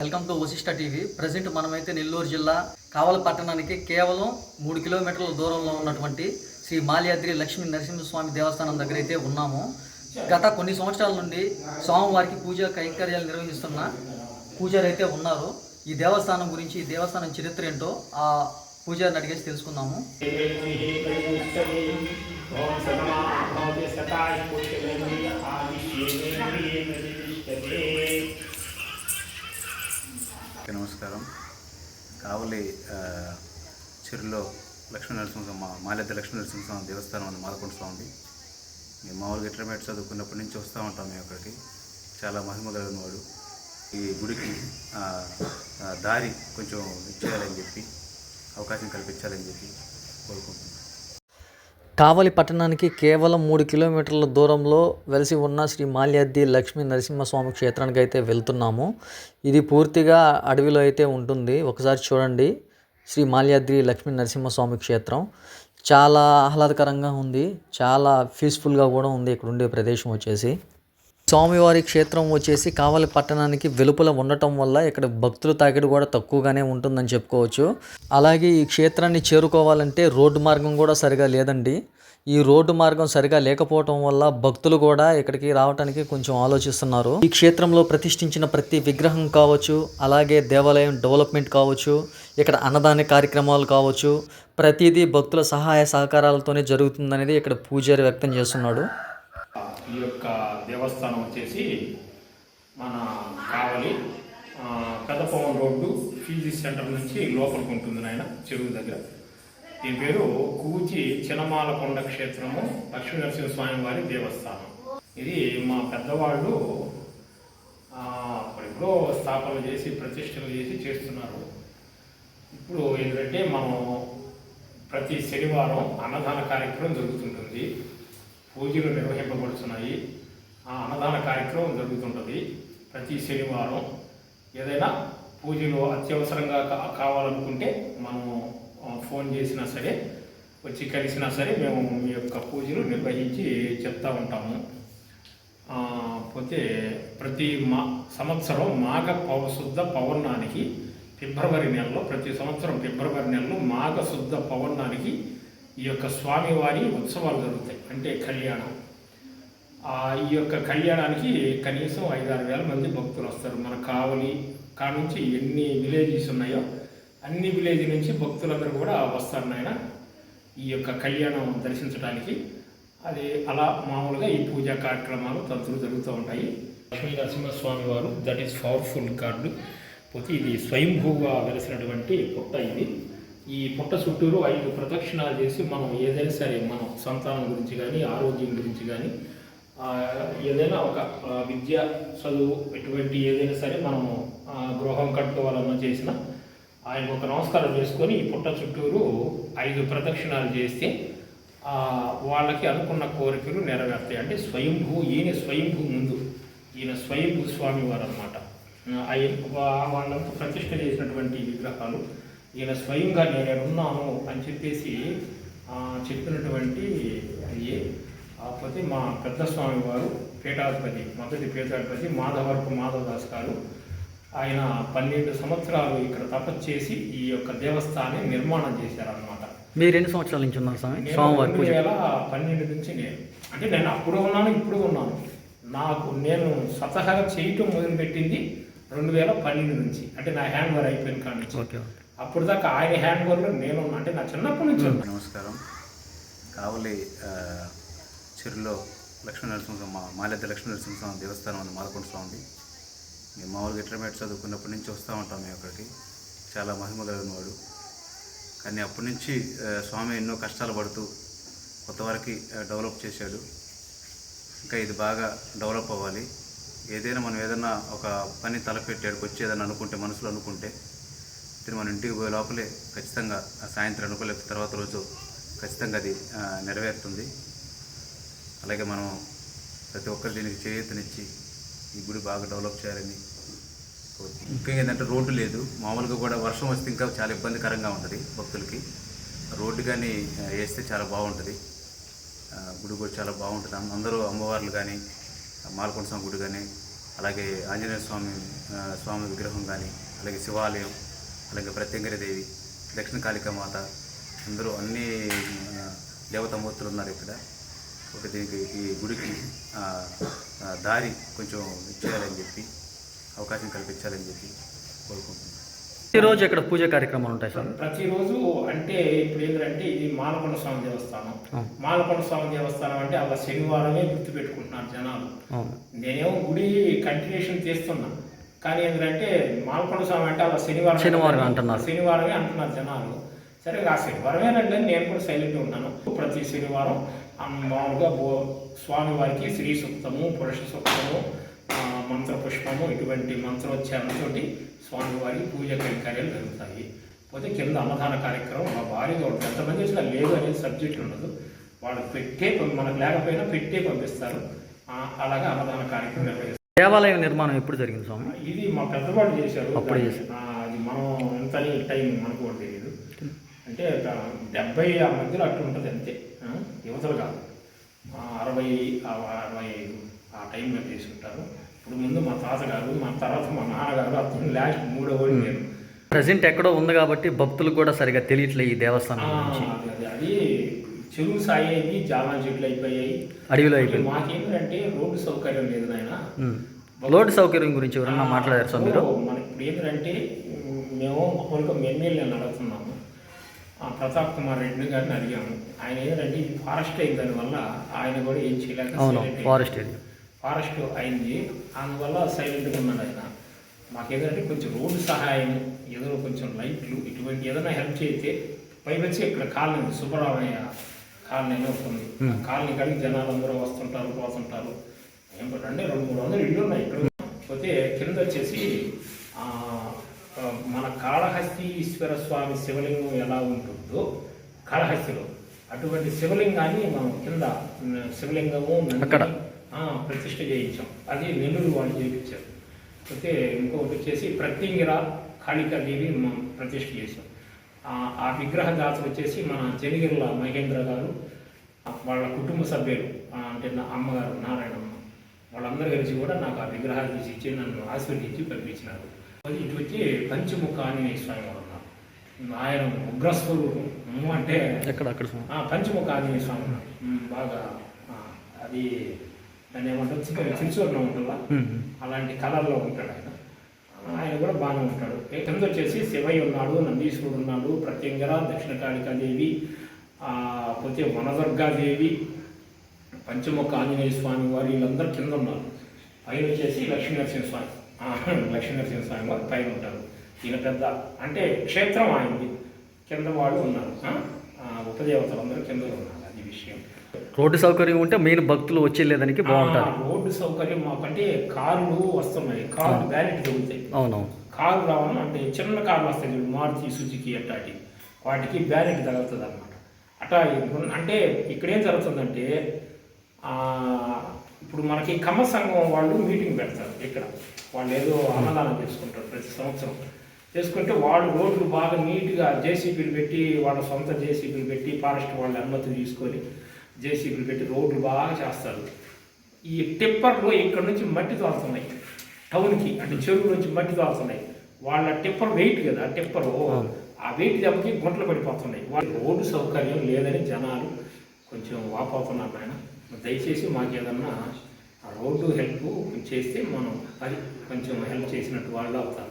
Welcome to Vasishta TV. Present మనమైతే నెల్లూరు జిల్లా కావల పట్టణానికి కేవలం మూడు కిలోమీటర్ల దూరంలో ఉన్నటువంటి శ్రీ మాల్యాద్రి లక్ష్మీ నరసింహస్వామి దేవస్థానం దగ్గర అయితే ఉన్నాము. గత కొన్ని సంవత్సరాల నుండి స్వామివారికి పూజా కైంకర్యాలు నిర్వహిస్తున్న పూజారు అయితే ఉన్నారు. ఈ దేవస్థానం గురించి ఈ దేవస్థానం చరిత్ర ఏంటో ఆ పూజారిని అడిగేసి తెలుసుకుందాము. ఓం అందరికీ నమస్కారం. కావలి చిరులో చెరులో లక్ష్మీ నరసింహస్వామి మా మాలెద్ద లక్ష్మీ నరసింహస్వామి దేవస్థానం అని మాలకొండ స్వామి మేము మామూలుగా ఇంటర్మీడియట్ చదువుకున్నప్పటి నుంచి వస్తూ ఉంటాం మేము అక్కడికి. చాలా మహిమ కలిగిన వాడు. ఈ గుడికి దారి కొంచెం ఇచ్చేయాలని చెప్పి అవకాశం కల్పించాలని చెప్పి కోరుకుంటున్నాం. కావలి పట్టణానికి కేవలం మూడు కిలోమీటర్ల దూరంలో వెలిసి ఉన్న శ్రీ మాల్యాద్రి లక్ష్మీ నరసింహస్వామి క్షేత్రానికి అయితే వెళ్తున్నాము. ఇది పూర్తిగా అడవిలో అయితే ఉంటుంది. ఒకసారి చూడండి. శ్రీ మాల్యాద్రి లక్ష్మీ నరసింహస్వామి క్షేత్రం. చాలా ఆహ్లాదకరంగా ఉంది. చాలా పీస్ఫుల్గా కూడా ఉంది. ఇక్కడ ఉండే ప్రదేశం వచ్చేసి. స్వామివారి క్షేత్రం వచ్చేసి కావలి పట్టణానికి వెలుపల ఉండటం వల్ల ఇక్కడ భక్తుల తాకిడి కూడా తక్కువగానే ఉంటుందని చెప్పుకోవచ్చు. అలాగే ఈ క్షేత్రాన్ని చేరుకోవాలంటే రోడ్డు మార్గం కూడా సరిగా లేదండి. ఈ రోడ్డు మార్గం సరిగా లేకపోవటం వల్ల భక్తులు కూడా ఇక్కడికి రావడానికి కొంచెం ఆలోచిస్తున్నారు. ఈ క్షేత్రంలో ప్రతిష్ఠించిన ప్రతి విగ్రహం కావచ్చు అలాగే దేవాలయం డెవలప్మెంట్ కావచ్చు ఇక్కడ అన్నదాన కార్యక్రమాలు కావచ్చు ప్రతిదీ భక్తుల సహాయ సహకారాలతోనే జరుగుతుందనేది ఇక్కడ పూజారి వ్యక్తం చేస్తున్నాడు. ఈ యొక్క దేవస్థానం వచ్చేసి మన కావలి ఆ, పెద్దపవన్ రోడ్డు ఫీజీ సెంటర్ నుంచి లోపలికి ఉంటుంది నాయన చెరువు దగ్గర. దీని పేరు కూచి చినమాలకొండ క్షేత్రము లక్ష్మీ నరసింహస్వామి వారి దేవస్థానం. ఇది మా పెద్దవాళ్ళు ఆ, అప్పుడెప్పుడో స్థాపన చేసి ప్రతిష్టలు చేసి చేస్తున్నారు. ఇప్పుడు ఏంటంటే మనం ప్రతి శనివారం అన్నదాన కార్యక్రమం జరుగుతుంటుంది. పూజలు నిర్వహింపబడుతున్నాయి ఆ అన్నదాన కార్యక్రమం జరుగుతుంటుంది. ప్రతి శనివారం ఏదైనా పూజలు అత్యవసరంగా కావాలనుకుంటే మనము ఫోన్ చేసినా సరే వచ్చి కలిసినా సరే మేము మీ యొక్క పూజలు నిర్వహించి చెప్తా ఉంటాము. పోతే ప్రతి మా సంవత్సరం మాఘ పౌ శుద్ధ పౌర్ణానికి ఫిబ్రవరి నెలలో ప్రతి సంవత్సరం ఫిబ్రవరి నెలలో మాఘ శుద్ధ పౌర్ణానికి ఈ యొక్క స్వామివారి ఉత్సవాలు జరుగుతాయి. అంటే కళ్యాణం. ఈ యొక్క కళ్యాణానికి కనీసం ఐదారు వేల మంది భక్తులు వస్తారు. మన కావలి కాడ నుంచి ఎన్ని విలేజెస్ ఉన్నాయో అన్ని విలేజ్ నుంచి భక్తులందరూ కూడా వస్తారు నాయన ఈ యొక్క కళ్యాణం దర్శించడానికి అది అలా మామూలుగా ఈ పూజా కార్యక్రమాలు తంతులు జరుగుతూ ఉంటాయి. లక్ష్మీ నరసింహస్వామి వారు దట్ ఈస్ పవర్ఫుల్ కార్డు పోతే ఇది స్వయంభూగా వెలిసినటువంటి పుట్ట ఇది. ఈ పుట్ట చుట్టూరు ఐదు ప్రదక్షిణాలు చేసి మనం ఏదైనా సరే మనం సంతానం గురించి కానీ ఆరోగ్యం గురించి కానీ ఏదైనా ఒక విద్య చదువు ఎటువంటి ఏదైనా సరే మనము గృహం కట్టుకోవాలన్నా చేసిన ఆయన ఒక నమస్కారం చేసుకొని ఈ పుట్ట చుట్టూరు ఐదు ప్రదక్షిణాలు చేస్తే వాళ్ళకి అనుకున్న కోరికలు నెరవేర్తాయి. అంటే స్వయంభూ ఈయన స్వయంభూ ముందు ఈయన స్వయంభూ స్వామివారు అనమాట ఆయన వాళ్ళంతా ప్రతిష్ట చేసినటువంటి విగ్రహాలు ఈయన స్వయంగా నేను ఉన్నాను అని చెప్పేసి చెప్పినటువంటి అయ్యే. కాకపోతే మా పెద్ద స్వామి వారు పీఠాధిపతి మొదటి పీఠాధిపతి మాధవరపు మాధవదాస్ గారు. ఆయన పన్నెండు సంవత్సరాలు ఇక్కడ తపస్సు చేసి ఈ యొక్క దేవస్థానాన్ని నిర్మాణం చేశారనమాట మీరు ఎన్ని సంవత్సరాల నుంచి ఉన్నారు స్వామి? రెండు వేల పన్నెండు నుంచి నేను. అంటే నేను అప్పుడు ఉన్నాను ఇప్పుడు ఉన్నాను. నాకు నేను స్వతహాగా చేయటం మొదలుపెట్టింది రెండు వేల పన్నెండు నుంచి. అంటే నా హ్యాండ్ ఓవర్ అయిపోయిన కాడ నుంచి. ఓకే. అప్పుడు దాకా ఆయన హ్యాండ్ ఓవర్లో నేను అంటే నా చిన్నప్పటి నుంచి నమస్కారం. కావలి చెరులో లక్ష్మీ నరసింహస్వామి మా మాలెద్ద లక్ష్మీ నరసింహస్వామి దేవస్థానం అని మాలకొండ స్వామి మేము మామూలుగా ఇంటర్మీడియట్ చదువుకున్నప్పటి నుంచి వస్తూ ఉంటాం మేము అక్కడికి. చాలా మహిమ కలిగిన వాడు కానీ అప్పటి నుంచి స్వామి ఎన్నో కష్టాలు పడుతూ కొత్త డెవలప్ చేశాడు. ఇంకా ఇది బాగా డెవలప్ అవ్వాలి. ఏదైనా మనం ఏదైనా ఒక పని తలపెట్టాడు వచ్చి ఏదైనా అనుకుంటే మనసులో అనుకుంటే ఇది మనం ఇంటికి పోయే లోపలే ఖచ్చితంగా సాయంత్రం అనుకోలేక తర్వాత రోజు ఖచ్చితంగా అది నెరవేరుతుంది. అలాగే మనం ప్రతి ఒక్కరు దీనికి చేయూతనిచ్చి ఈ గుడి బాగా డెవలప్ చేయాలని ఇంకా ముఖ్యంగా ఏంటంటే రోడ్డు లేదు. మామూలుగా కూడా వర్షం వస్తే ఇంకా చాలా ఇబ్బందికరంగా ఉంటుంది భక్తులకి. రోడ్డు కానీ వేస్తే చాలా బాగుంటుంది. గుడి కూడా చాలా బాగుంటుంది. అందరూ అమ్మవార్లు కానీ మాలకొండ స్వామి గుడి కానీ అలాగే ఆంజనేయ స్వామి స్వామి విగ్రహం కానీ అలాగే శివాలయం అలాగే ప్రత్యంగరి దేవి దక్షిణ కాళికా మాత అందరూ అన్ని దేవతామూర్తులు ఉన్నారు ఇక్కడ. ఒక దీనికి ఈ గుడికి దారి కొంచెం ఇచ్చేయాలని చెప్పి అవకాశం కల్పించాలని చెప్పి కోరుకుంటున్నాను. ప్రతిరోజు ఇక్కడ పూజ కార్యక్రమాలు ఉంటాయి సార్? ప్రతిరోజు అంటే ఇప్పుడు ఏంటంటే ఇది మాలకొండ స్వామి దేవస్థానం. మాలకొండ స్వామి దేవస్థానం అంటే అలా శనివారమే గుర్తుపెట్టుకుంటున్నారు జనాలు. అవును. నేనేమో గుడి కంటిన్యూషన్ చేస్తున్నా. కానీ ఏంటంటే మాలకొండ స్వామి అంటే అలా శనివారం శనివారం అంటున్నారు. శనివారమే అంటున్నారు జనాలు. సరే ఆ శనివారమే రండి అని నేను కూడా సైలెంట్ ఉన్నాను. ప్రతి శనివారం మామూలుగా బో స్వామి వారికి శ్రీ సూక్తము పురుష సూక్తము మంత్ర పుష్పము ఇటువంటి మంత్రోచ్చారణతోటి స్వామివారికి పూజ కైంకర్యాలు జరుగుతాయి. పోతే కింద అన్నదాన కార్యక్రమం మా భారీగా ఉంటుంది ఎంతమంది వచ్చినా లేదు అనేది సబ్జెక్ట్ ఉండదు. వాళ్ళు పెట్టే మనకు లేకపోయినా పెట్టే పంపిస్తారు. అలాగే అన్నదాన కార్యక్రమం దేవాలయం నిర్మాణం ఎప్పుడు జరిగింది స్వామి? ఇది మా పెద్దవాళ్ళు చేశారు. అప్పుడు చేశారు. అది మనం ఎంత టైం మనకు కూడా తెలియదు. అంటే డెబ్బై ఆ మధ్యలో అట్లా ఉంటుంది అంతే. యువతలు కాదు. అరవై అరవై ఐదు ఆ టైంలో చేసి ఉంటారు ఇప్పుడు ముందు మా తాతగారు మా తర్వాత మా నాన్నగారు అప్పుడు లాస్ట్ మూడో వాడు నేను. ప్రజెంట్ ఎక్కడో ఉంది కాబట్టి భక్తులకు కూడా సరిగా తెలియట్లేదు ఈ దేవస్థానం అది- చెరువు సాయేది జామా చెట్లు అయిపోయాయి. అడవిలో అయిపోయింది. మాకేంటంటే రోడ్డు సౌకర్యం లేదు నాయన. లోటు సౌకర్యం గురించి ఎవరన్నా మాట్లాడారు సార్ మీరు మనకి ఇప్పుడు ఏంటంటే మేము మామూలుగా ఎమ్మెల్యేని అడుగుతున్నాము ఆ ప్రతాప్ కుమార్ రెడ్డి గారిని అడిగాము. ఆయన ఏంటంటే ఇది ఫారెస్ట్ అయిన దానివల్ల ఆయన కూడా ఏం చేయలేక అవును. ఫారెస్ట్ ఫారెస్ట్ అయింది అందువల్ల సైలెంట్గా ఉన్నాడు ఆయన. మాకేంటంటే కొంచెం రోడ్డు సహాయం ఏదో కొంచెం లైట్లు ఇటువంటి ఏదైనా హెల్ప్ చేస్తే పైవచ్చి ఇక్కడ colony Subbaramaiah colony Hmm. Colony కాడికి జనాలు అందరూ వస్తుంటారు పోతుంటారు. అంటే రెండు మూడు వందలు ఇల్లు ఉన్నాయి ఇక్కడ. పోతే కింద వచ్చేసి మన కాళహస్తి ఈశ్వర స్వామి శివలింగం ఎలా ఉంటుందో కాళహస్తిలో. అటువంటి శివలింగాన్ని మనం కింద శివలింగము అక్కడ. ఆ, ప్రతిష్ఠ చేయించాం. అది నెల్లూరు వాళ్ళు చేయించారు. అయితే ఇంకొకటి వచ్చేసి ప్రత్యంగిర కాళికాదేవి మనం ప్రతిష్ఠ చేసాం ఆ, విగ్రహ దాతలు వచ్చేసి మన చెనిగిర్ల మహేంద్ర గారు వాళ్ళ కుటుంబ సభ్యులు అంటే నా అమ్మగారు నారాయణమ్మ వాళ్ళందరూ కలిసి కూడా నాకు ఆ విగ్రహాలు తీసి ఇచ్చి నన్ను ఆశీర్వదించి పంపించినారు. ఇటు వచ్చి పంచముఖ ఆంజనేయ స్వామి వారు ఉన్నారు. ఆయన ఉగ్రస్వరూపం. అంటే ఎక్కడ అక్కడ పంచముఖ ఆంజనేయ స్వామి ఉన్నారు. బాగా అది దాన్ని ఏమంటారు? చిన్న చిరుచూర్ణం ఉంటుందా. అలాంటి కలర్లో ఉంటాడు ఆయన. ఆయన కూడా బాగానే ఉంటాడు. కింద వచ్చేసి శివయ్య ఉన్నాడు నందీశ్వరుడు ఉన్నాడు ప్రత్యంగర దక్షిణ కాళికాదేవి పోతే వనదుర్గాదేవి పంచముఖ ఆంజనేయ స్వామి వారు వీళ్ళందరూ కింద ఉన్నారు. పైన వచ్చేసి లక్ష్మీ నరసింహ స్వామి. లక్ష్మీ నరసింహ స్వామి వారు పైన ఉంటారు. ఈయన పెద్ద అంటే క్షేత్రం ఆయనది. కింద వాళ్ళు ఉన్నారు. ఆ? ఆ, ఉపదేవతలందరూ కింద ఉన్నారు. అది విషయం. రోడ్డు సౌకర్యం ఉంటే మెయిన్ భక్తులు వచ్చేలేదానికి బాగుంటుంది రోడ్డు సౌకర్యం మాకంటే కార్లు వస్తున్నాయి. కార్లు వ్యాలిటీ దొరుకుతాయి అవునవును. కారు రావడం అంటే చిన్న కార్లు వస్తాయి మారుతి సుజుకి అట్లాంటి. వాటికి బ్యారెట్ తగులుతుంది అనమాట అట్లా అంటే ఇక్కడ ఏం జరుగుతుందంటే ఇప్పుడు మనకి కమ్మ సంఘం వాళ్ళు మీటింగ్ పెడతారు ఇక్కడ. వాళ్ళు ఏదో అన్నదానం చేసుకుంటారు ప్రతి సంవత్సరం. చేసుకుంటే వాళ్ళు రోడ్లు బాగా నీట్గా జేసీబీలు పెట్టి వాళ్ళ సొంత జేసీబీలు పెట్టి ఫారెస్ట్ వాళ్ళ అనుమతి తీసుకొని జేసీబీలు పెట్టి రోడ్లు బాగా చేస్తారు. ఈ టిప్పర్లు ఇక్కడ నుంచి మట్టి తోలుతున్నాయి. టౌన్కి అంటే చెరువు నుంచి మట్టి తోలుతున్నాయి. వాళ్ళ టిప్పర్ వెయిట్ కదా టిప్పర్. ఆ వెయిట్ దెబ్బకి గుంటలు పడిపోతున్నాయి. వాళ్ళ రోడ్డు సౌకర్యం లేదని జనాలు కొంచెం వాపోతున్నారు ఆయన దయచేసి మాకు ఏదన్నా ఆ రోడ్డు హెల్ప్ చేస్తే మనం అది కొంచెం హెల్ప్ చేసినట్టు వాళ్ళు అవుతారు.